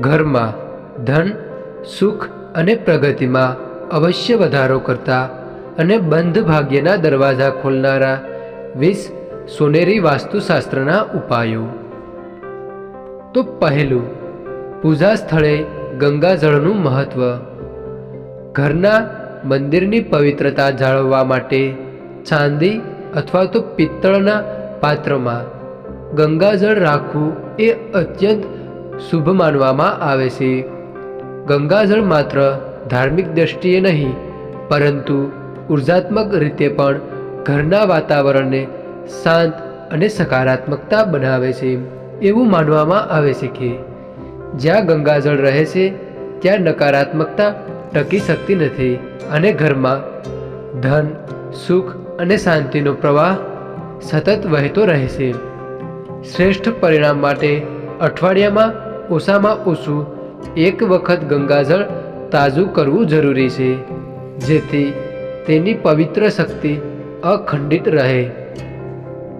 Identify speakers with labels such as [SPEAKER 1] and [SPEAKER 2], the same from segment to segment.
[SPEAKER 1] ઘરમાં ધન, સુખ અને પ્રગતિમાં અવશ્ય વધારો કરતા અને બંધ ભાગ્યના દરવાજા ખોલનારા વીસ સોનેરી વાસ્તુશાસ્ત્રના ઉપાયો. તો પહેલું, પૂજા સ્થળે ગંગાજળનું મહત્વ. ઘરના મંદિરની પવિત્રતા જાળવવા માટે ચાંદી અથવા તો પિત્તળના પાત્રમાં ગંગાજળ રાખવું એ અત્યંત શુભ માનવામાં આવે છે. ગંગાજળ માત્ર ધાર્મિક દ્રષ્ટિએ નહીં, પરંતુ ઉર્જાત્મક રીતે પણ ઘરના વાતાવરણને શાંત અને સકારાત્મકતા બનાવે છે એવું માનવામાં આવે છે કે જ્યાં ગંગાજળ રહે છે, ત્યાં નકારાત્મકતા ટકી શકતી નથી અને ઘરમાં ધન, સુખ અને શાંતિનો પ્રવાહ સતત વહેતો રહે છે. શ્રેષ્ઠ પરિણામ માટે અઠવાડિયામાં ઓછામાં ઓછું એક વખત ગંગાજળ તાજું કરવું જરૂરી છે, જેથી તેની પવિત્ર શક્તિ અખંડિત રહે.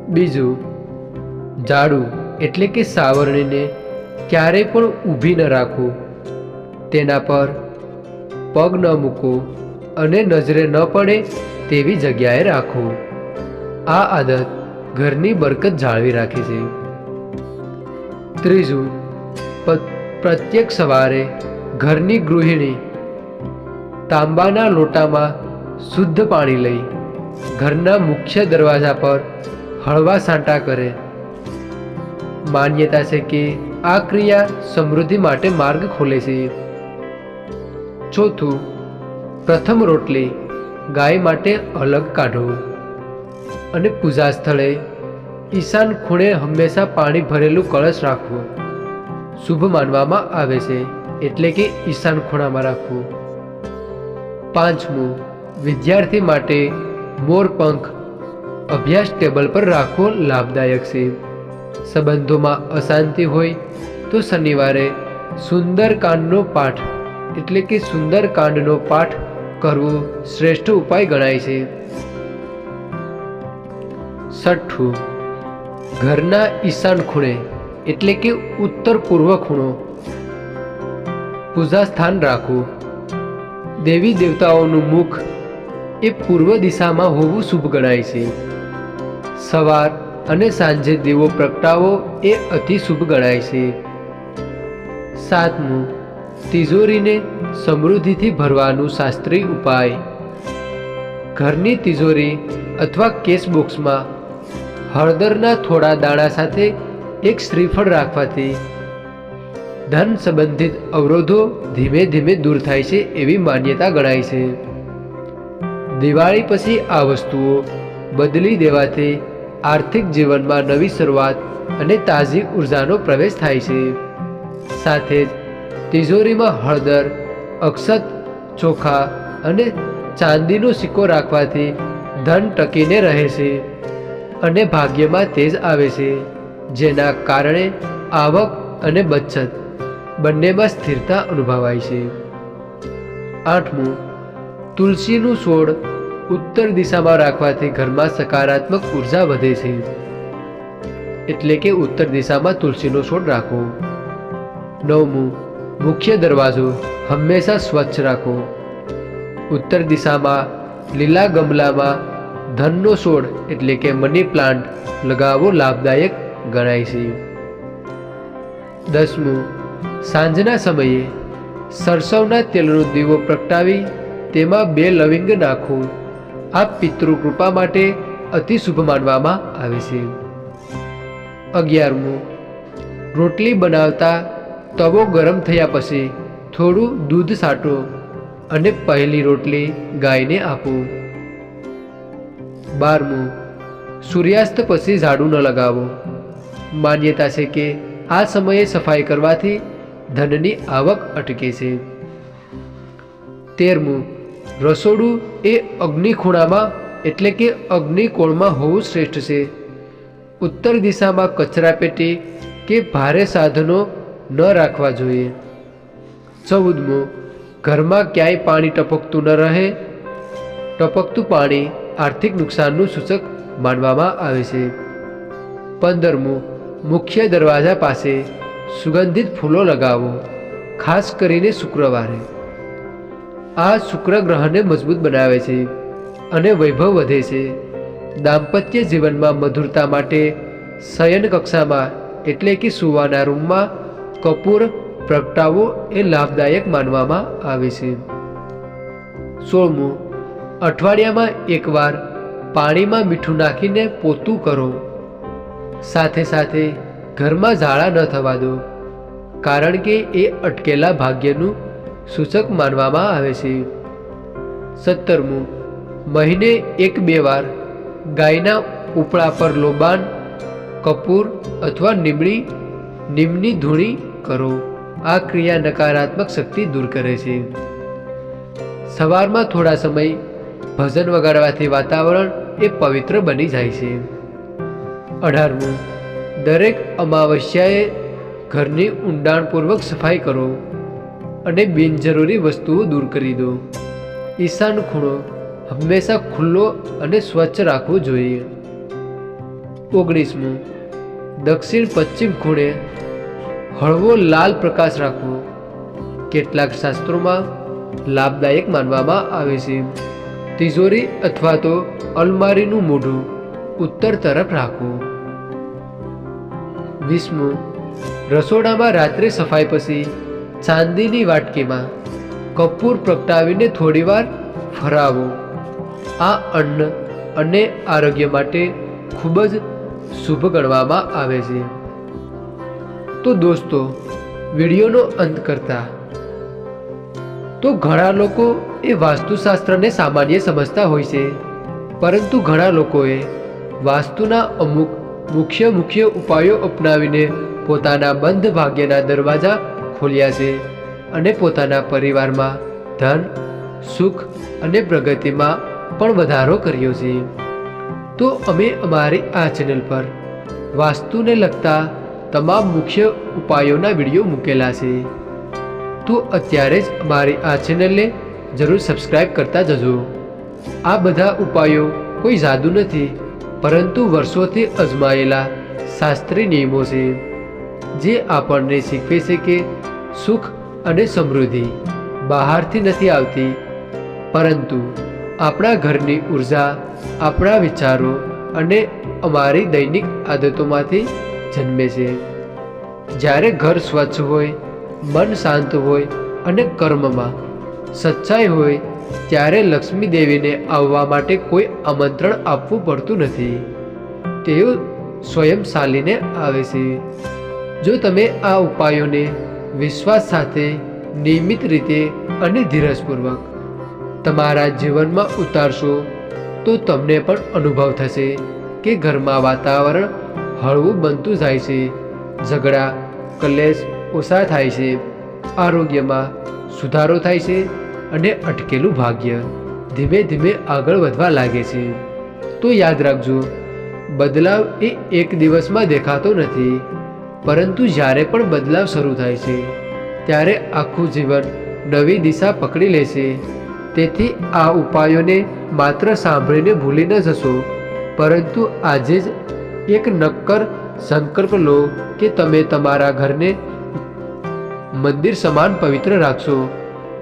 [SPEAKER 1] બીજું, ઝાડુ એટલે કે સાવરણીને ક્યારેય પણ ઊભી ન રાખવું. તેના પર પગ ન મૂકો અને નજરે ન પડે તેવી જગ્યાએ રાખો આ આદત ઘરની બરકત જાળવી રાખે છે. ત્રીજું પ્રત્યેક સવારે ઘરની ગૃહિણી તાંબાના લોટામાં શુદ્ધ પાણી લઈ ઘરના મુખ્ય દરવાજા પર હળવા સાંટા કરે. માન્યતા છે કે આ ક્રિયા સમૃદ્ધિ માટે માર્ગ ખોલે છે. ચોથું, પ્રથમ રોટલી ગાય માટે અલગ કાઢો અને પૂજા સ્થળે ઈશાન ખૂણે હંમેશા પાણી ભરેલું કળશ રાખવું. શુભ માનવામાં આવે છે, એટલે કે ઈશાન ખૂણામાં રાખવું. પાંચમું, વિદ્યાર્થી માટે મોરપંખ અભ્યાસ ટેબલ પર રાખવો લાભદાયક છે. સંબંધોમાં અશાંતિ હોય તો શનિવારે સુંદરકાંડનો પાઠ, એટલે કે સુંદરકાંડનો પાઠ કરવો શ્રેષ્ઠ ઉપાય ગણાય છે. છઠ્ઠું ઘરના ઈશાન ખૂણે, એટલે કે ઉત્તર પૂર્વ ખૂણો, પૂજા સ્થાન રાખવું. દેવી દેવતાઓનું મુખ એ પૂર્વ દિશામાં હોવું શુભ ગણાય છે. સવાર અને સાંજે દેવો પ્રગટાવો એ અતિ શુભ ગણાય છે. સાતમું, તિજોરીને સમૃદ્ધિથી ભરવાનું શાસ્ત્રીય ઉપાય. ઘરની તિજોરી અથવા કેશ બોક્સમાં હળદરના થોડા દાણા સાથે એક શ્રીફળ રાખવાથી ધન સંબંધિત અવરોધો ધીમે ધીમે દૂર થાય છે એવી માન્યતા ગણાય છે. દિવાળી પછી આ વસ્તુઓ બદલી દેવાથી આર્થિક જીવનમાં નવી શરૂઆત અને તાજી ઉર્જાનો પ્રવેશ થાય છે. સાથે જ તિજોરીમાં હળદર, અક્ષત, ચોખા અને ચાંદીનો સિક્કો રાખવાથી ધન ટકીને રહે છે. અને ભાગ્યમાં તેજ આવે છે, જેના કારણે આવક અને બચત બંનેમાં સ્થિરતા અનુભવાય છે. આઠમું, તુલસીનું છોડ ઉત્તર દિશામાં રાખવાથી ઘરમાં સકારાત્મક ઊર્જા વધે છે. એટલે કે ઉત્તર દિશામાં તુલસીનો છોડ રાખો. નવમું, મુખ્ય દરવાજો હંમેશા સ્વચ્છ રાખો. ઉત્તર દિશામાં લીલા ગમલામાં ધનનો છોડ એટલે કે મની પ્લાન્ટ લગાવવો લાભદાયક ગણાય છે. દસમું, સાંજના સમયે સરસવના તેલનો દીવો પ્રગટાવી તેમાં બે લવિંગ નાખવું આ પિતૃ કૃપા માટે અતિ શુભ માનવામાં આવે છે. અગિયારમું, રોટલી બનાવતા તવો ગરમ થયા પછી થોડું દૂધ સાટો અને પહેલી રોટલી ગાયને આપો. બારમું, સૂર્યાસ્ત પછી ઝાડુ ન લગાવો. માન્યતા છે કે આ સમયે સફાઈ કરવાથી ધનની આવક અટકે છે. તેરમું, રસોડું એ અગ્નિ ખૂણામાં એટલે કે અગ્નિકોણમાં હોવું શ્રેષ્ઠ છે. ઉત્તર દિશામાં કચરાપેટી કે ભારે સાધનો ન રાખવા જોઈએ. ચૌદમું, ઘરમાં ક્યાંય પાણી ટપકતું ન રહે. ટપકતું પાણી આર્થિક નુકસાનનું સૂચક માનવામાં આવે છે. પંદરમું, મુખ્ય દરવાજા પાસે સુગંધિત ફૂલો લગાવો, ખાસ કરીને શુક્રવારે. આ શુક્ર ગ્રહને મજબૂત બનાવે છે અને વૈભવ વધે છે. દાંપત્ય જીવનમાં મધુરતા માટે શયન કક્ષામાં એટલે કે સુવાના રૂમમાં કપૂર પ્રગટાવવો એ લાભદાયક માનવામાં આવે છે. સોળમું અઠવાડિયામાં એકવાર પાણીમાં મીઠું નાખીને પોતું કરો. સાથે સાથે ઘરમાં ઝાડા ન થવા દો, કારણ કે એ અટકેલા ભાગ્યનું સૂચક માનવામાં આવે છે. સત્તરમું, મહિને એક બે વાર ગાયના ઉપડા પર લોબાન, કપૂર અથવા નીમડી નીમની ધૂણી કરો. આ ક્રિયા નકારાત્મક શક્તિ દૂર કરે છે. સવારમાં થોડા સમય ભજન વગાડવાથી વાતાવરણ એ પવિત્ર બની જાય છે. અઢારમું. દરેક અમાવસ્યાએ ઘરની ઊંડાણપૂર્વક સફાઈ કરો અને બિનજરૂરી વસ્તુઓ દૂર કરી દો. ઈશાન ખૂણો હંમેશા ખુલ્લો અને સ્વચ્છ રાખવો જોઈએ. ઓગણીસમું. દક્ષિણ પશ્ચિમ ખૂણે હળવો લાલ પ્રકાશ રાખવો. કેટલાક શાસ્ત્રોમાં લાભદાયક માનવામાં આવે છે. તિજોરી અથવા તો અલમારીનું મોઢું ઉત્તર તરફ રાખવું. વીસમું રસોડામાં રાત્રે સફાઈ પછી ચાંદીની વાટકીમાં કપૂર પ્રગટાવીને થોડીવાર ફરાવો. આ અન્ન અને આરોગ્ય માટે ખૂબ જ શુભ ગણવામાં આવે છે. તો દોસ્તો, વિડીયોનો અંત કરતા તો ઘણા લોકો એ વાસ્તુશાસ્ત્રને સામાન્ય સમજતા હોય છે. પરંતુ ઘણા લોકોએ વાસ્તુના અમુક મુખ્ય મુખ્ય ઉપાયો અપનાવીને પોતાના બંધ ભાગ્યના દરવાજા ખોલ્યા છે અને પોતાના પરિવારમાં ધન, સુખ અને પ્રગતિમાં પણ વધારો કર્યો છે. તો અમે અમારી આ ચેનલ પર વાસ્તુને લગતા તમામ મુખ્ય ઉપાયોના વીડિયો મૂકેલા છે. તો અત્યારે જ અમારી આ ચેનલને જરૂર સબસ્ક્રાઈબ કરતા જજો. આ બધા ઉપાયો કોઈ જાદુ નથી, પરંતુ વર્ષોથી અજમાયેલા શાસ્ત્રીય નિયમો છે, જે આપણને શીખવે છે કે સુખ અને સમૃદ્ધિ બહારથી નથી આવતી. પરંતુ આપણા ઘરની ઊર્જા, આપણા વિચારો અને અમારી દૈનિક આદતોમાંથી જન્મે છે. જ્યારે ઘર સ્વચ્છ હોય મન શાંત હોય અને કર્મમાં સચ્ચાઈ હોય, ત્યારે લક્ષ્મી દેવીને આવવા માટે કોઈ આમંત્રણ આપવું પડતું નથી. તેઓ સ્વયં ચાલીને આવે છે. જો તમે આ ઉપાયોને વિશ્વાસ સાથે, નિયમિત રીતે અને ધીરજપૂર્વક તમારા જીવનમાં ઉતારશો, તો તમને પણ અનુભવ થશે કે ઘરમાં વાતાવરણ હળવું બનતું જાય છે. ઝઘડા, કલેશ ઓછા થાય છે. આરોગ્યમાં સુધારો થાય છે અને અટકેલું ભાગ્ય ધીમે ધીમે આગળ વધવા લાગે છે. તો યાદ રાખજો, બદલાવ એ એક દિવસમાં દેખાતો નથી, પરંતુ જ્યારે પણ બદલાવ શરૂ થાય છે, ત્યારે આખું જીવન નવી દિશા પકડી લેશે તેથી આ ઉપાયોને માત્ર સાંભળીને ભૂલી ન જશો, પરંતુ આજે જ એક નક્કર સંકલ્પ લો કે તમે તમારા ઘરને મંદિર સમાન પવિત્ર રાખશો.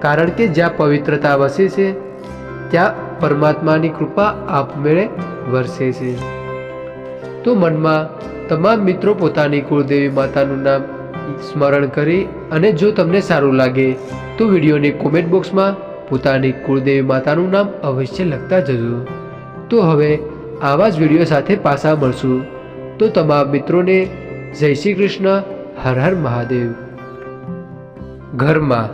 [SPEAKER 1] કારણ કે જ્યાં પવિત્રતા વસે છે, ત્યાં પરમાત્માની કૃપા આપમેળે વરસે છે. તો મનમાં તમામ મિત્રો પોતાની કુળદેવી માતાનું નામ સ્મરણ કરી અને જો તમને સારું લાગે, તો વિડીયોની કોમેન્ટ બોક્સમાં પોતાની કુળદેવી માતાનું નામ અવશ્ય લખતા જજો. તો હવે આવા જ વીડિયો સાથે પાછા મળશું. તો તમામ મિત્રોને જય શ્રી કૃષ્ણ, હર હર મહાદેવ. ઘરમાં